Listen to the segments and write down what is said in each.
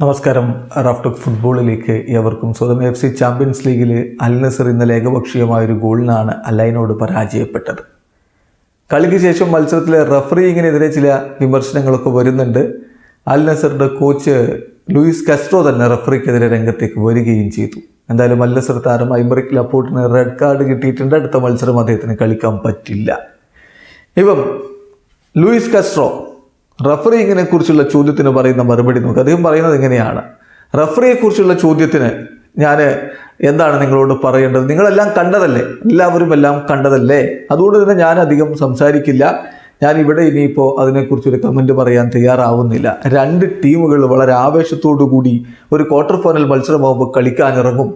നമസ്കാരം. റാഫ്റ്റോക്ക് ഫുട്ബോളിലേക്ക് എവർക്കും സ്വതം എഫ് സി ചാമ്പ്യൻസ് ലീഗിൽ അൽ നസർ ഇന്നലെ ഏകപക്ഷീയമായ ഒരു ഗോളിനാണ് അലൈനോട് പരാജയപ്പെട്ടത്. കളിക്ക് ശേഷം മത്സരത്തിലെ റഫറിങ്ങിനെതിരെ ചില വിമർശനങ്ങളൊക്കെ വരുന്നുണ്ട്. അൽ നസറിന്റെ കോച്ച് ലൂയിസ് കസ്ട്രോ തന്നെ റഫറിക്കെതിരെ രംഗത്തേക്ക് വരികയും ചെയ്തു. എന്തായാലും അൽ നസർ താരം ഐമറിക് ലപ്പോർട്ടിന് റെഡ് കാർഡ് കിട്ടിയിട്ടുണ്ട്. അടുത്ത മത്സരം അദ്ദേഹത്തിന് കളിക്കാൻ പറ്റില്ല. ഇപ്പം ലൂയിസ് കസ്ട്രോ റഫറിങ്ങിനെ കുറിച്ചുള്ള ചോദ്യത്തിന് പറയുന്ന മറുപടി നമുക്ക് അദ്ദേഹം പറയുന്നത് ഇങ്ങനെയാണ്. റഫറിയെക്കുറിച്ചുള്ള ചോദ്യത്തിന് ഞാൻ എന്താണ് നിങ്ങളോട് പറയേണ്ടത്? നിങ്ങളെല്ലാം കണ്ടതല്ലേ? എല്ലാവരും എല്ലാം കണ്ടതല്ലേ? അതുകൊണ്ട് തന്നെ ഞാൻ അധികം സംസാരിക്കില്ല. ഞാൻ ഇവിടെ ഇനിയിപ്പോൾ അതിനെക്കുറിച്ചൊരു കമന്റ് പറയാൻ തയ്യാറാവുന്നില്ല. രണ്ട് ടീമുകൾ വളരെ ആവേശത്തോടു കൂടി ഒരു ക്വാർട്ടർ ഫൈനൽ മത്സരമാകുമ്പോൾ കളിക്കാനിറങ്ങും.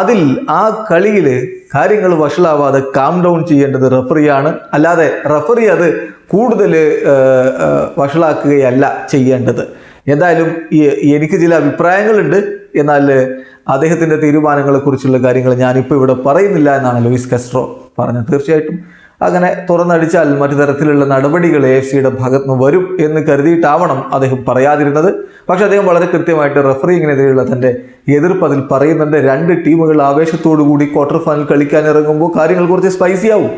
അതിൽ ആ കളിയിൽ കാര്യങ്ങൾ വഷളാവാതെ കാം ഡൗൺ ചെയ്യേണ്ടത് റഫറിയാണ് അല്ലാതെ റഫറി അത് കൂടുതൽ വഷളാക്കുകയല്ല ചെയ്യേണ്ടത്. എന്തായാലും എനിക്ക് ചില അഭിപ്രായങ്ങളുണ്ട്. എന്നാൽ അദ്ദേഹത്തിന്റെ തീരുമാനങ്ങളെക്കുറിച്ചുള്ള കാര്യങ്ങൾ ഞാനിപ്പോൾ ഇവിടെ പറയുന്നില്ല എന്നാണ് ലൂയിസ് കസ്ട്രോ പറഞ്ഞത്. തീർച്ചയായിട്ടും അങ്ങനെ തുറന്നടിച്ചാൽ മറ്റു തരത്തിലുള്ള നടപടികൾ എ എഫ് സിയുടെ ഭാഗത്ത് നിന്ന് വരും എന്ന് കരുതിയിട്ടാവണം അദ്ദേഹം പറയാതിരുന്നത്. പക്ഷെ അദ്ദേഹം വളരെ കൃത്യമായിട്ട് റഫറിങ്ങിനെതിരെയുള്ള തന്റെ എതിർപ്പ് അതിൽ പറയുന്നുണ്ട്. രണ്ട് ടീമുകൾ ആവേശത്തോടു കൂടി ക്വാർട്ടർ ഫൈനൽ കളിക്കാൻ ഇറങ്ങുമ്പോൾ കാര്യങ്ങൾ കുറച്ച് സ്പൈസി ആവും.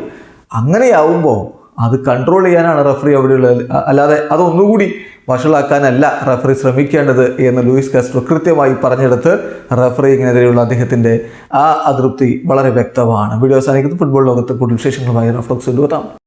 അങ്ങനെയാവുമ്പോൾ അത് കൺട്രോൾ ചെയ്യാനാണ് റഫറി അവിടെയുള്ളത്. അ- അല്ലാതെ അതൊന്നുകൂടി വഷളാക്കാനല്ല റഫറി ശ്രമിക്കേണ്ടത് എന്ന് ലൂയിസ് കാസ്ട്രോ കൃത്യമായി പറഞ്ഞെടുത്ത് റഫറിങ്ങിനെതിരെയുള്ള അദ്ദേഹത്തിന്റെ ആ അതൃപ്തി വളരെ വ്യക്തമാണ്. വീഡിയോ അവസാനിക്കുന്നത് ഫുട്ബോൾ ലോകത്ത് കൂടുതൽ വിശേഷങ്ങളുമായി റഫ്ലോക്സ് കൊണ്ടുവരാം.